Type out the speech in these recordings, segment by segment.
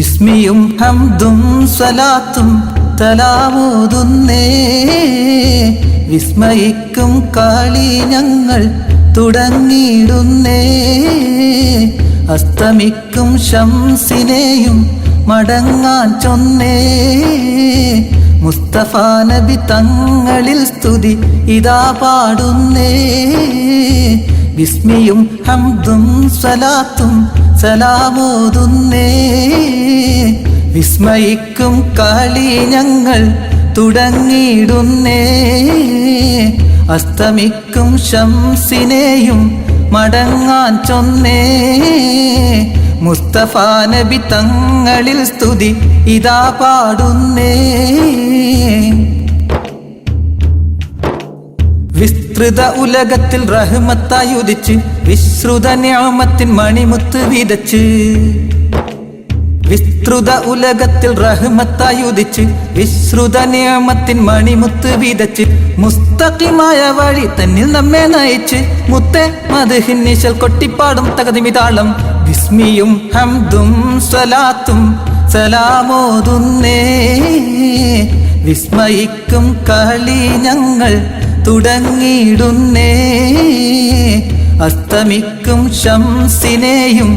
ബിസ്മിയും ഹംദും സലാത്തും തലാമൂതുന്നേ വിസ്മയിക്കും കാളി ഞങ്ങൾ തുടങ്ങിയിടുന്നേ. അസ്തമിക്കും ശംസിനെയും മടങ്ങാൻ ചൊന്നേ. മുസ്തഫ നബി തങ്ങളിൽ സ്തുതി ഇതാ പാടുന്നേ. വിസ്മിയും ഹംദും സലാത്തും സലാമോതുന്നേ വിസ്മയിക്കും കളി ഞങ്ങൾ തുടങ്ങിയിടുന്നേ. അസ്തമിക്കും ശംസിനെയും മടങ്ങാൻ ചൊന്നേ. മുസ്തഫ നബി തങ്ങളിൽ സ്തുതി ഇതാ പാടുന്നേ. വിസ്തൃത ഉലകത്തിൽ റഹ്മത്തായി ഉദിച്ച് വിശ്രുത ന്യാമത്തിൻ മണിമുത്ത് വിതച്ച്. വിസ്തൃത ഉലകത്തിൽ റഹ്മത്തായി ഉദിച്ച് വിശ്രുത നിയമത്തിൻ മണിമുത്ത് വിതച്ച്. മുസ്തഖിമായ വഴി തന്നിൽ നമ്മെ നയിച്ച്. മുത്തെ മധുഹിന്നിശൽ കൊട്ടിപ്പാടും തകതിമിതാളം. വിസ്മിയും ഹംദും സ്വലാത്തും സലാമോതുന്നേ. വിസ്മയിക്കും കളി ഞങ്ങൾ തുടങ്ങിയിടുന്നേ അസ്തമിക്കും ശംസിനെയും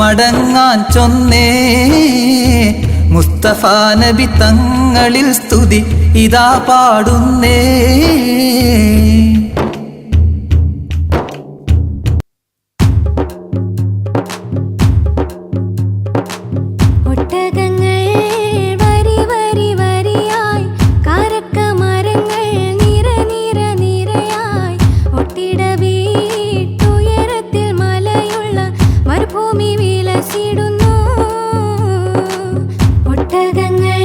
മടങ്ങാൻ ചൊന്നേ. മുസ്തഫ നബി തങ്ങളിൽ സ്തുതി ഇതാ പാടുന്നേ.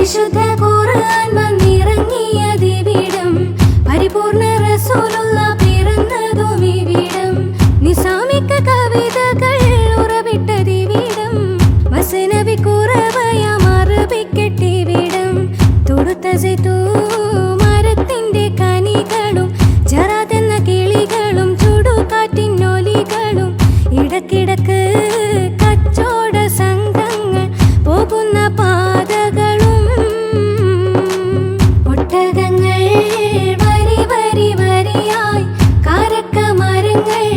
പരിശുദ്ധ ഖുർആൻ getting there.